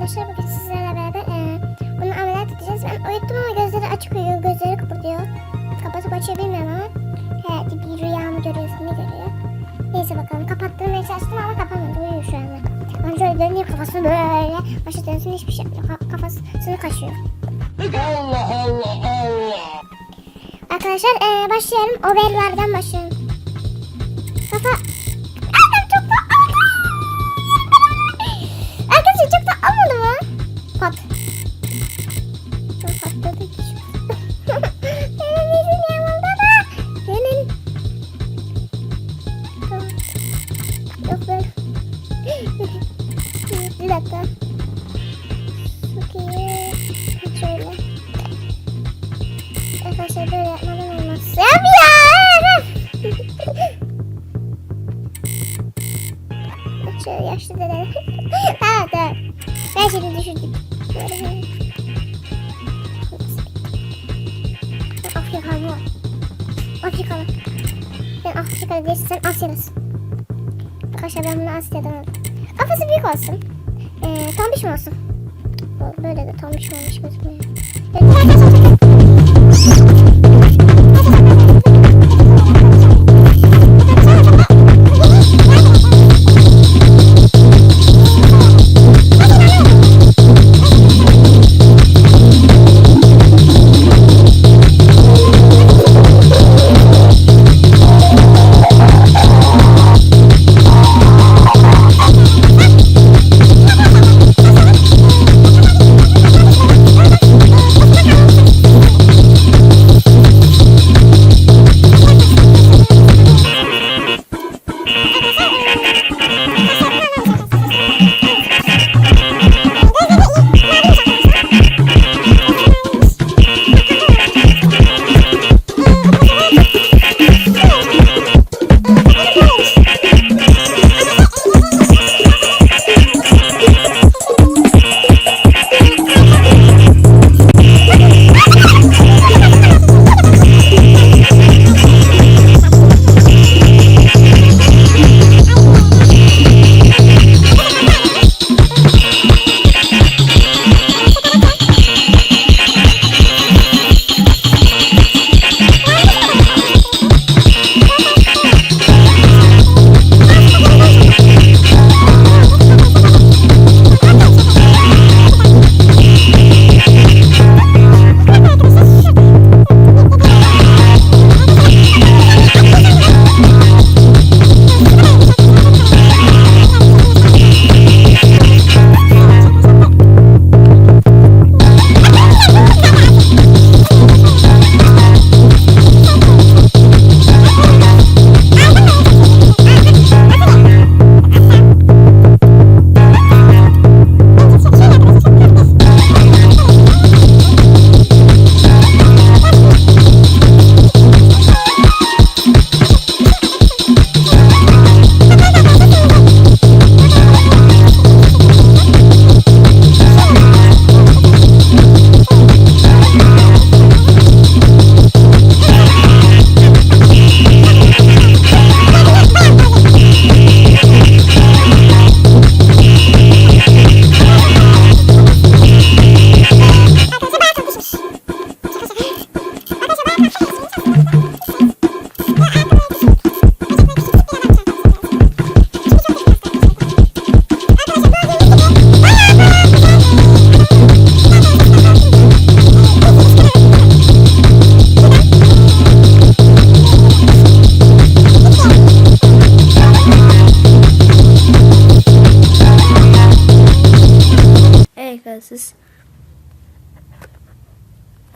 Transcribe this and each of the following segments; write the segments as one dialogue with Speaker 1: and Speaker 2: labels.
Speaker 1: arkadaşlar bugün sizlerle beraber e, bunu ameliyat edeceğiz. Ben uyuttum ama gözleri açık uyuyor. Gözleri kıpırdıyor. Kapatıp açıyor bilmiyorum ama. Herhalde bir rüya mı görüyorsun ne görüyor. Neyse bakalım kapattırmaya çalıştım ama kapamadı. Uyuyor şu anda. Ben şöyle dönüyor kafasını böyle. Başı dönsün hiçbir şey yapmıyor. Ka- kafasını kaşıyor.
Speaker 2: Allah Allah Allah.
Speaker 1: Arkadaşlar e, başlayalım. Overlardan başlayalım. Böyle yapmadan olmaz. Ya ya! Şöyle yaşlı dede. tamam tamam. Ben böyle. Ben Afrikalı mı? Afrikalı. Sen Afrikalı değilsin ben olsun. Ee? Böyle de tombiş mi olmuş gözükmüyor. Evet.
Speaker 3: Thank you.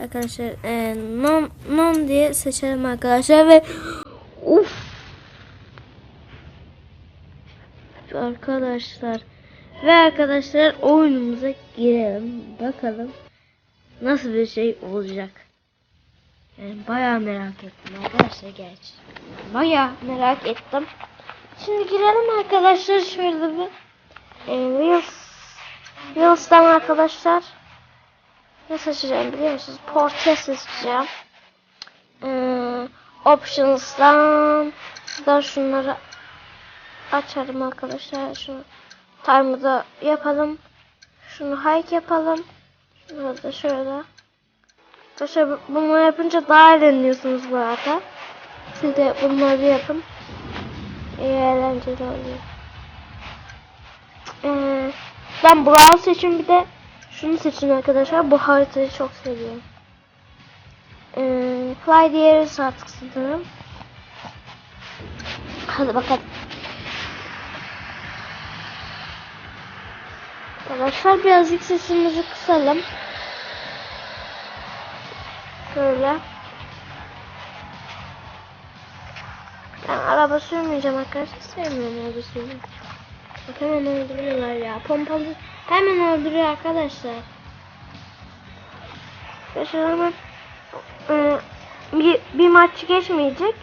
Speaker 3: Arkadaşlar e, non, non diye seçelim arkadaşlar ve uf arkadaşlar ve arkadaşlar oyunumuza girelim bakalım nasıl bir şey olacak. Yani bayağı merak ettim arkadaşlar gerçi. Bayağı merak ettim. Şimdi girelim arkadaşlar şöyle bir e, Reels Reels'tan arkadaşlar ne seçeceğim biliyor musunuz? Portre seçeceğim. Ee, options'dan da şunları açarım arkadaşlar. Şu time'ı da yapalım. Şunu hike yapalım. Şunu da şöyle. Arkadaşlar bu- bunu yapınca daha eğleniyorsunuz bu arada. Siz de bunları yapın. İyi eğlenceli oluyor. Ee, ben Brawl seçin bir de şunu seçin arkadaşlar. Bu haritayı çok seviyorum. Ee, fly diğeri artık sanırım. Hadi bakalım. Arkadaşlar birazcık sesimizi kısalım. Şöyle. Ben araba sürmeyeceğim arkadaşlar. Sevmiyorum araba sürmeyi. Bak hemen öldürüyorlar ya. Pompalı hemen öldürüyor arkadaşlar. Arkadaşlar hemen e, bir, bir maç geçmeyecek.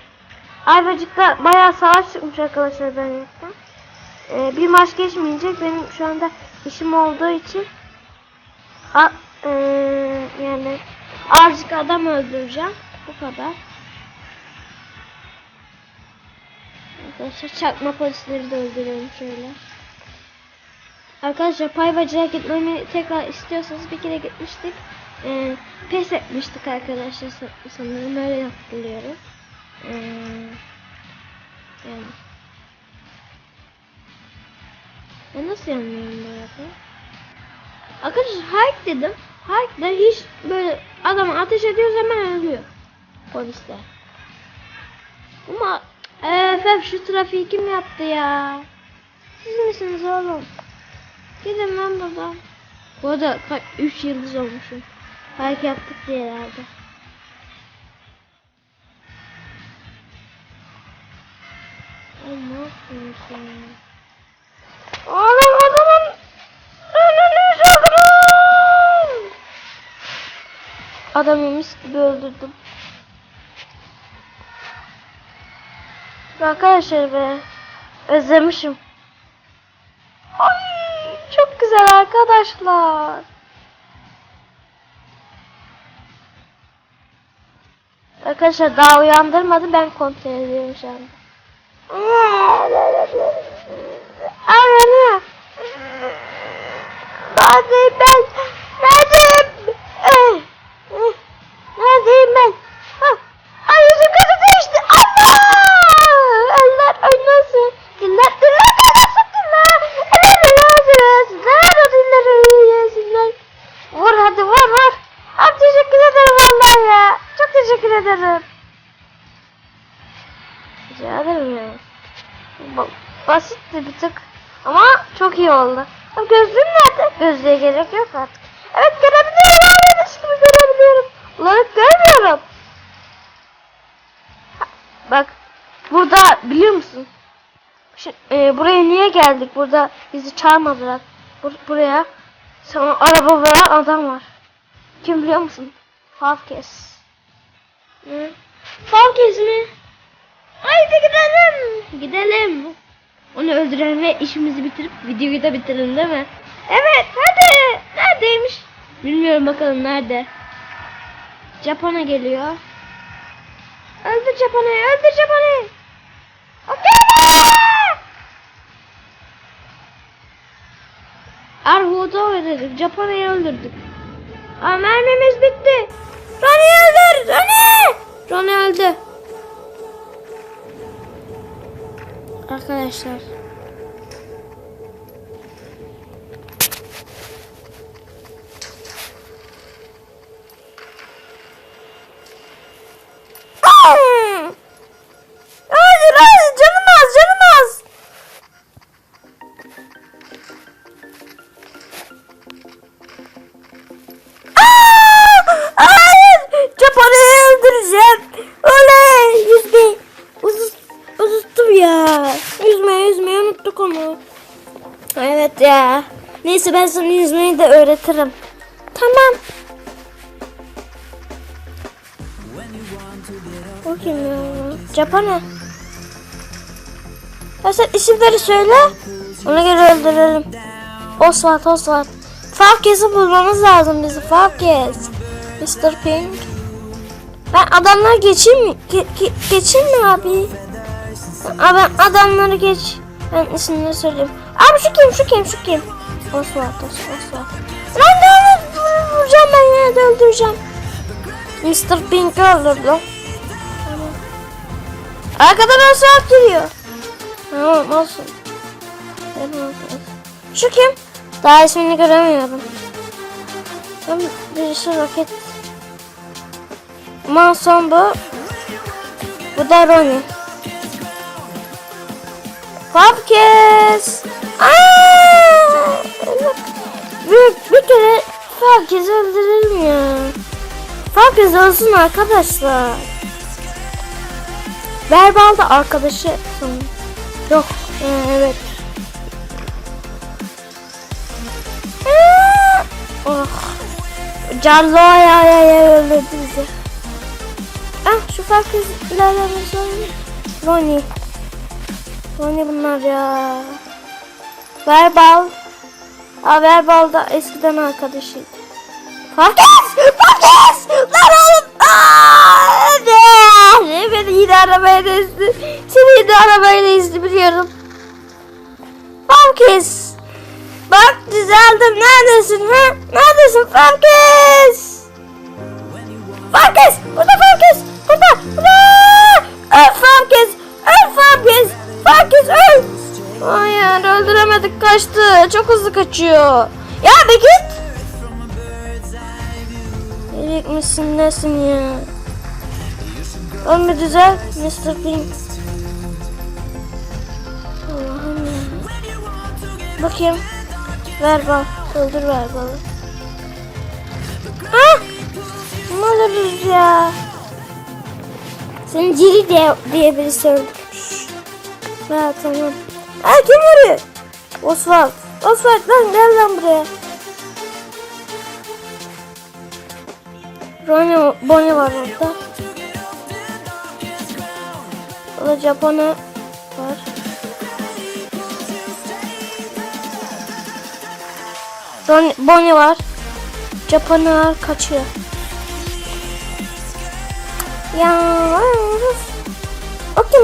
Speaker 3: Ayvacık'ta bayağı savaş çıkmış arkadaşlar ben yokken. E, bir maç geçmeyecek. Benim şu anda işim olduğu için a, e, yani azıcık adam öldüreceğim. Bu kadar. Arkadaşlar çakma polisleri de öldürüyorum şöyle. Arkadaşlar payvacıya gitmemi tekrar istiyorsanız bir kere gitmiştik. Ee, pes etmiştik arkadaşlar sa- sanırım öyle hatırlıyorum. Ee, yani. Ben nasıl yanmıyorum bu arada? Arkadaşlar hike dedim. Hike de hiç böyle adama ateş ediyoruz hemen ölüyor. Polisler. Ama Efe şu trafiği kim yaptı ya? Siz misiniz oğlum? Gidin lan buradan. Bu arada 3 yıldız olmuşum. Hike yaptık diye herhalde. Ay ne yapıyorsun adamın önünü çaldım. Adamı mis gibi öldürdüm. Arkadaşlar be. Özlemişim. Güzel arkadaşlar. Arkadaşlar daha uyandırmadı ben kontrol ediyorum şu anda. Anne. Neredeyim ben? Oldu. Abi gözlüğüm nerede? Gözlüğe gerek yok artık. Evet görebiliyorum. Hala gibi görebiliyorum. Ulan görmüyorum. Bak burada biliyor musun? Şu, e, buraya niye geldik? Burada bizi çağırmadılar. Bur- buraya sana araba veren adam var. Kim biliyor musun? Favkes. Ne? Favkes mi? Haydi gidelim. Gidelim. Onu öldürelim ve işimizi bitirip videoyu da bitirelim değil mi? Evet hadi. Neredeymiş? Bilmiyorum bakalım nerede. Japon'a geliyor. Öldür Japon'u, öldür Japon'u. Arhu'da öldürdük, Japon'u öldürdük. Aa, mermimiz bitti. Ronnie öldür, Ronnie. Ronnie öldü. Arkadaşlar. Ya. Yüzmeyi yüzmeyi unuttuk onu. Evet ya. Neyse ben sana yüzmeyi de öğretirim. Tamam. O kim ya? Japon'a. Ya sen isimleri söyle. Ona göre öldürelim. Oswald, Oswald. Falkes'i bulmamız lazım bizi. Falkes. Mr. Pink. Ben adamları geçeyim mi? Ge- ge- geçeyim mi abi? Abi ben adamları geç. Ben isimleri söyleyeyim. Abi şu kim, şu kim, şu kim? Oswald, Oswald. Lan ne vur- vuracağım ben yine de öldüreceğim. Mr. Pink'i öldürdüm. Arkadan Oswald geliyor. Tamam olsun. Şu kim? Daha ismini göremiyorum. Ben birisi roket. Manson bu. Bu da Ronnie. Herkes. Bir, bir kere herkes öldürelim ya. Herkes olsun arkadaşlar. Verbal da arkadaşı sanırım. Yok. ee, evet. Aa! Oh. Carlo ya ya ya öldürdü bizi. Ah şu farkı ilerlemesi Ronnie. Ronnie bunlar ya. Verbal. Aa Verbal da eskiden arkadaşıydı. Farkes! Farkes! Lan oğlum! Aa, ne? Ne beni yine arabaya ezdi. Seni yine arabaya ezdi biliyorum. Farkes! Bak düzeldim. Neredesin ha? Neredesin Farkes? Farkes! Burada Farkes! Burada! Burada! Öl Farkes! Öl Farkes! Farkes öl! Hayır öldüremedik kaçtı. Çok hızlı kaçıyor. Ya bir git! Erik misin nesin ya? Ölme düzel Mr. Pink. Allah'ım ya. Bakayım. Ver bak. Öldür ver balı. Ah! Ne oluruz ya? Seni Ciri diye, diye birisi öldürmüş. Ha tamam. Ha kim vuruyor? Oswald. Oswald lan gel lan buraya. Ronnie Bonnie var orada. Orada Japon'u var. Ronnie, Bonnie var. Japon'u var kaçıyor. Ya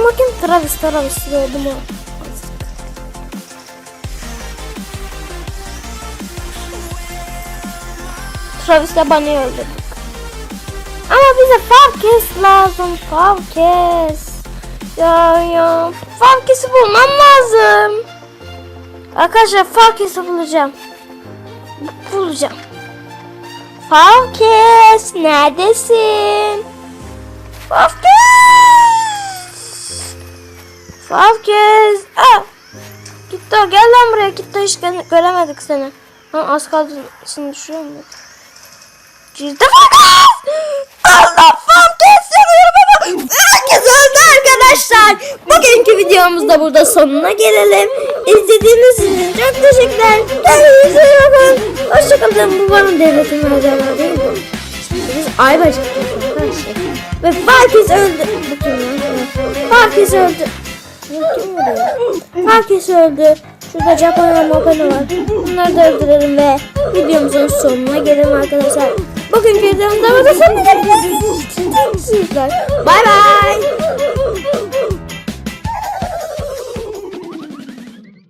Speaker 3: o kim? Travis Travis gördüm o. Travis'le Bunny'i öldürdük. Ama bize Farkes lazım. Farkes. Ya ya. Farkes'i bulmam lazım. Arkadaşlar Farkes'i bulacağım. Bulacağım. Farkes neredesin? Farkes. Farkes. Ah. Gitti o. Gel lan buraya. Gitti hiç gö- göremedik seni. Ha, az kaldı. Seni düşürüyor mu? Ciddi Farkes. Allah Farkes sanıyorum ama herkes öldü arkadaşlar. Bugünkü videomuzda burada sonuna gelelim. İzlediğiniz için çok teşekkürler. Kendinize iyi bakın. Hoşçakalın. Bu bana devletin harcama değil mi? Biz ay başlıyoruz arkadaşlar. Ve Farkes öldü. Farkes öldü. Farkes öldü. Şurada Japon Mopene var. Bunları da öldürelim ve videomuzun sonuna gelelim arkadaşlar. Bugünkü videomuzda burada sonuna gelelim. Bay bay.